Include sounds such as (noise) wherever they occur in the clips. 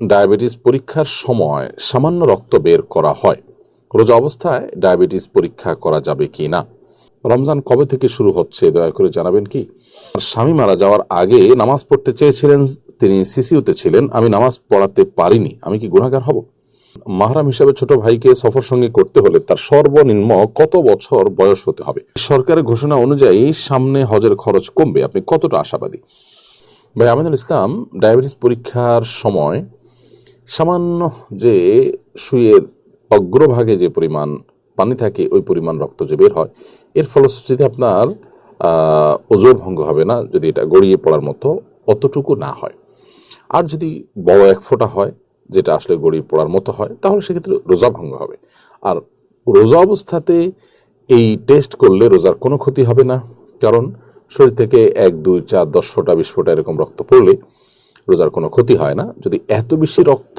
Diabetes পরীক্ষার সময় সামান্য রক্ত বের করা হয়। রোজা অবস্থায় ডায়াবেটিস পরীক্ষা করা যাবে কি না? রমজান কবে থেকে শুরু হচ্ছে, দয়া করে জানাবেন কি? স্বামী মারা যাওয়ার আগে নামাজ পড়তে চেয়েছিলেন, তিনি সিসিউতে ছিলেন, আমি নামাজ পড়াতে পারিনি, আমি কি গুণাগার হব? মাহরাম হিসাবে ছোট ভাইকে সফর সঙ্গে করতে হলে তার সর্বনিম্ন কত বছর বয়স হতে হবে? সরকারের ঘোষণা অনুযায়ী সামনে হজের খরচ কমবে, আপনি কতটা আশাবাদী? ভাই, আমিনুল ইসলাম, ডায়াবেটিস পরীক্ষার সময় সামান্য যে সুইয়ের অগ্রভাগে যে পরিমাণ পানি থাকে, ওই পরিমাণ রক্ত যে বের হয়, এর ফলশ্রুতিতে আপনার ওজো ভঙ্গ হবে না যদি এটা গড়িয়ে পড়ার মতো অতটুকু না হয়। আর যদি বড় এক ফোঁটা হয়, যেটা আসলে গড়িয়ে পড়ার মতো হয়, তাহলে সেক্ষেত্রে রোজা ভঙ্গ হবে। আর রোজা অবস্থাতে এই টেস্ট করলে রোজার কোনো ক্ষতি হবে না, কারণ শরীর থেকে এক, দুই, চার, দশ ফোঁটা, বিশ ফোঁটা এরকম রক্ত পড়লে রোজার কোনো ক্ষতি হয় না। যদি এত বেশি রক্ত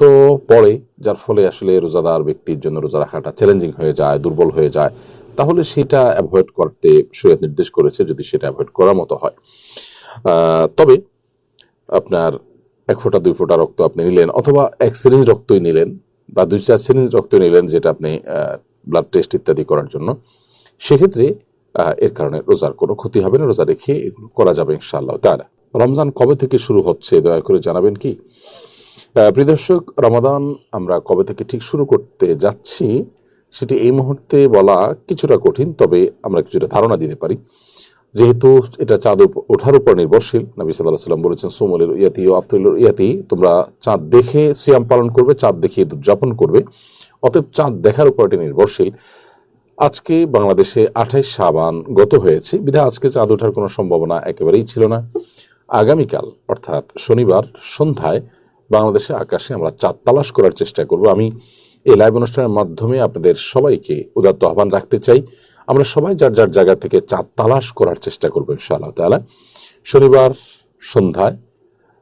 পড়ে, যার ফলে আসলে রোজাদার ব্যক্তির জন্য রোজা রাখাটা চ্যালেঞ্জিং হয়ে যায়, দুর্বল হয়ে যায়, তাহলে সেটা অ্যাভয়েড করতে শরীয়ত নির্দেশ করেছে যদি সেটা অ্যাভয়েড করার মতো হয়। তবে আপনার এক ফোঁটা, দুই ফোঁটা রক্ত আপনি নিলেন অথবা এক সিরিঞ্জ রক্তই নিলেন বা দুই, চার সিরিঞ্জ রক্ত নিলেন যেটা আপনি ব্লাড টেস্ট ইত্যাদি করার জন্য, সেক্ষেত্রে এর কারণে রোজার কোনো ক্ষতি হবে না। রোজা রেখে এগুলো করা যাবে ইনশাআল্লাহ তাআলা। রমজান কবে থেকে শুরু হচ্ছে দয়া করে জানাবেন কি? আহ, প্রিয় দর্শক রমাদান আমরা কবে থেকে ঠিক শুরু করতে যাচ্ছি সেটি এই মুহূর্তে বলা কিছুটা কঠিন তবে আমরা কিছুটা ধারণা দিতে পারি। যেহেতু এটা চাঁদ ওঠার উপর নির্ভরশীল নবী সাল্লাহ সাল্লাম বলেছেন সোমলের ইয়াতি ও আফতুলের ইয়াতি তোমরা চাঁদ দেখে সিয়াম পালন করবে চাঁদ দেখে উদযাপন করবে। অতএব চাঁদ দেখার উপর এটি নির্ভরশীল। আজকে বাংলাদেশে আঠাইশ সাবান গত হয়েছে। বিধায় আজকে চাঁদ ওঠার কোনো সম্ভাবনা একেবারেই ছিল না। আগামীকাল, অর্থাৎ শনিবার সন্ধ্যায় বাংলাদেশে আকাশে আমরা চাঁদ তালাশ করার চেষ্টা করব। আমি এই লাইভ অনুষ্ঠানের মাধ্যমে আপনাদের সবাইকে উদাত্ত আহ্বান রাখতে চাই। আমরা সবাই যার যার জায়গা থেকে চাঁদ তালাশ করার চেষ্টা করব ইনশাআল্লাহ তাআলা। শনিবার সন্ধ্যায়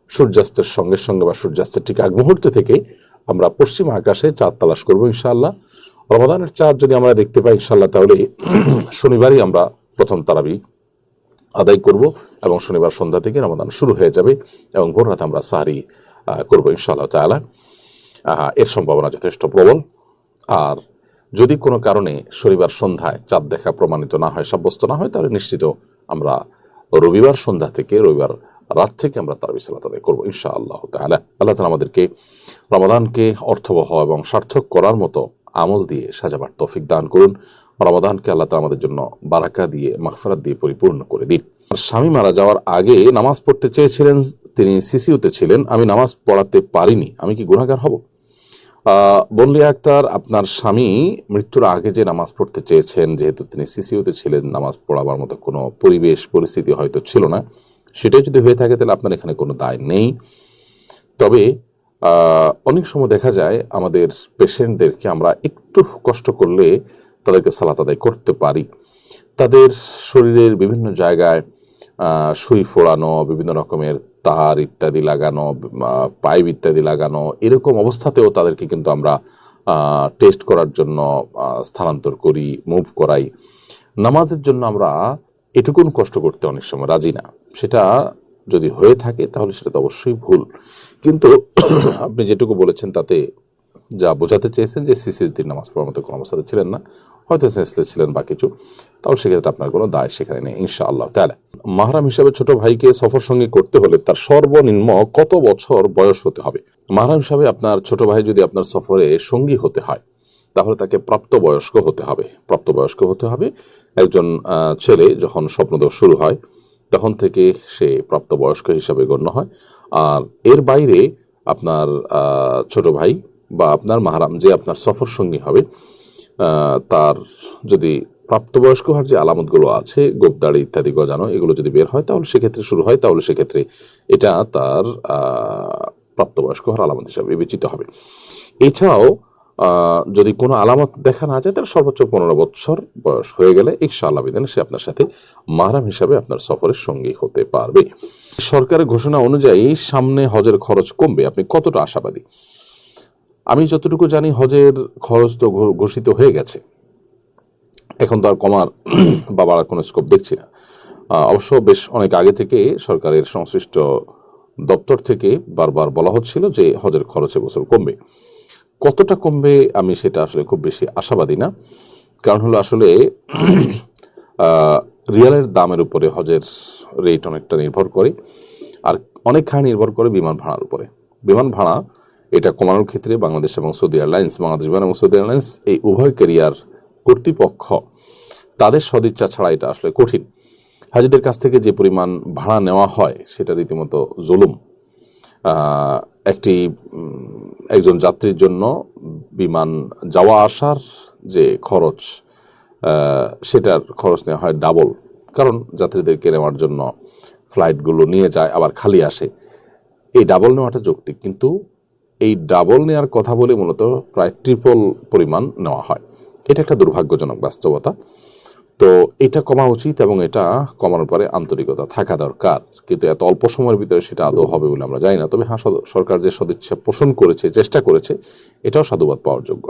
সূর্যাস্তের সঙ্গে সঙ্গে বা সূর্যাস্তের ঠিক আগ মুহূর্ত থেকে আমরা পশ্চিম আকাশে চাঁদ তালাশ করব ইনশাআল্লাহ। রমাদানের চাঁদ যদি আমরা দেখতে পাই ইনশাআল্লাহ তাহলে (clears throat) শনিবারই আমরা প্রথম তারাবি আদায় করব। এবং শনিবার সন্ধ্যা থেকে রমাদান শুরু হয়ে যাবে এবং ভোর রাতে আমরা সাহারি করব ইনশাআল্লাহ আহ, এর সম্ভাবনা যথেষ্ট প্রবল। আর যদি কোনো কারণে শনিবার সন্ধ্যায় চাঁদ দেখা প্রমাণিত না হয় সাব্যস্ত না হয় তাহলে নিশ্চিত আমরা রবিবার সন্ধ্যা থেকে রবিবার রাত থেকে আমরা তার বিশালাত আদায় করব ইনশা আল্লাহ তাহলে আল্লাহ তালা আমাদেরকে রমাদানকে অর্থবহ এবং সার্থক করার মতো আমল দিয়ে সাজাবার তৌফিক দান করুন। রমাদানকে আল্লাহ তালা আমাদের জন্য বারাকা দিয়ে মাগফিরাত দিয়ে পরিপূর্ণ করে দিন। স্বামী মারা যাওয়ার আগে নামাজ পড়তে চেয়েছিলেন তিনি সিসিউতে ছিলেন আমি নামাজ পড়াতে পারিনি আমি কি গুণাগার হব? আহ, বনলিয়া আক্তার আপনার স্বামী মৃত্যুর আগে যে নামাজ পড়তে চেয়েছেন যেহেতু তিনি সিসিউতে ছিলেন নামাজ পড়াবার মতো কোনো পরিবেশ পরিস্থিতি হয়তো ছিল না সেটাই যদি হয়ে থাকে তাহলে আপনার এখানে কোনো দায় নেই। তবে অনেক সময় দেখা যায় আমাদের পেশেন্টদেরকে আমরা একটু কষ্ট করলে তাদেরকে সালাত আদায় করতে পারি। তাদের শরীরের বিভিন্ন জায়গায় সুই ফোড়ানো, বিভিন্ন রকমের তার ইত্যাদি লাগানো পাইপ ইত্যাদি লাগানো, এরকম অবস্থাতেও তাদেরকে কিন্তু আমরা টেস্ট করার জন্য স্থানান্তর করি মুভ করাই। নামাজের জন্য আমরা এটুকুন কষ্ট করতে অনেক সময় রাজি না। সেটা যদি হয়ে থাকে, তাহলে সেটা তো অবশ্যই ভুল। কিন্তু (clears throat) আপনি যেটুকু বলেছেন, তাতে যা বোঝাতে চেয়েছেন যে সিসিউদ্দিন নামাজ পড়ার মতো কোনো অবস্থাতে ছিলেন না। হয়তো সেন্সলেস ছিলেন বা কিছু তাহলে সেক্ষেত্রে আপনার কোনো দায় সেখানে নেই ইনশা আল্লাহ তাহলে মাহরাম হিসাবে ছোট ভাইকে সফর সঙ্গী করতে হলে তার সর্বনিম্ন কত বছর বয়স হতে হবে? মাহরাম হিসাবে আপনার ছোট ভাই যদি আপনার সফরে সঙ্গী হতে হয়, তাহলে তাকে প্রাপ্তবয়স্ক হতে হবে। প্রাপ্তবয়স্ক হতে হবে। একজন ছেলে যখন স্বপ্নদোষ শুরু হয়, তখন থেকে সে প্রাপ্তবয়স্ক হিসাবে গণ্য হয়। আর এর বাইরে আপনার ছোট ভাই বা আপনার মাহারাম যে আপনার সফর সঙ্গী হবে তার যদি প্রাপ্তবয়স্ক হওয়ার যে আলামতগুলো আছে, গোপদাড়ি ইত্যাদি গজানো, এগুলো যদি বের হয়, তাহলে সেক্ষেত্রে শুরু হয়, তাহলে সেক্ষেত্রে এটা তার প্রাপ্তবয়স্ক হওয়ার আলামত হিসাবে বিবেচিত হবে। এছাড়াও যদি কোনো আলামত দেখা না যায়, তাহলে সর্বোচ্চ পনেরো বছর বয়স হয়ে গেলে ইনশাআল্লাহ বিধানে সে আপনার সাথে মারাম হিসাবে আপনার সফরের সঙ্গী হতে পারবে। সরকারের ঘোষণা অনুযায়ী সামনে হজের খরচ কমবে। আপনি কতটা আশাবাদী? আমি যতটুকু জানি হজের খরচ তো ঘোষিত হয়ে গেছে। এখন তো আর কমার (clears throat) বা বাড়ার কোনো স্কোপ দেখছি না। অবশ্য বেশ অনেক আগে থেকে সরকারের সংশ্লিষ্ট দপ্তর থেকে বারবার বলা হচ্ছিল যে হজের খরচ বছর কমবে। কতটা কমবে আমি সেটা আসলে খুব বেশি আশাবাদী না। কারণ হলো আসলে (clears throat) রিয়ালের দামের উপরে হজের রেট অনেকটা নির্ভর করে, আর অনেকখানি নির্ভর করে বিমান ভাড়ার উপরে। বিমান ভাড়া এটা কমানোর ক্ষেত্রে বাংলাদেশ এবং সৌদি এয়ারলাইন্স, বাংলাদেশ বিমান এবং সৌদি এয়ারলাইন্স এই উভয় ক্যারিয়ার কর্তৃপক্ষ তাদের সদিচ্ছা ছাড়া এটা আসলে কঠিন। হাজিদের কাছ থেকে যে পরিমাণ ভাড়া নেওয়া হয়, সেটা রীতিমতো জুলুম। একটি একজন যাত্রীর জন্য বিমান যাওয়া আসার যে খরচ সেটার খরচ নেওয়া হয় ডাবল কারণ যাত্রীদেরকে নেওয়ার জন্য ফ্লাইটগুলো নিয়ে যায়, আবার খালি আসে। এই ডাবল নেওয়াটা যৌক্তিক, কিন্তু এই ডাবল নেওয়ার কথা বলে মূলত প্রায় ট্রিপল পরিমাণ নেওয়া হয়। এটা একটা দুর্ভাগ্যজনক বাস্তবতা। তো এটা কমা উচিত এবং এটা কমানোর পরে আন্তরিকতা থাকা দরকার। কিন্তু এত অল্প সময়ের ভিতরে সেটা আদৌ হবে বলে আমরা জানি না। তবে হ্যাঁ সরকার যে সদিচ্ছা পোষণ করেছে, চেষ্টা করেছে, এটাও সাধুবাদ পাওয়ার যোগ্য।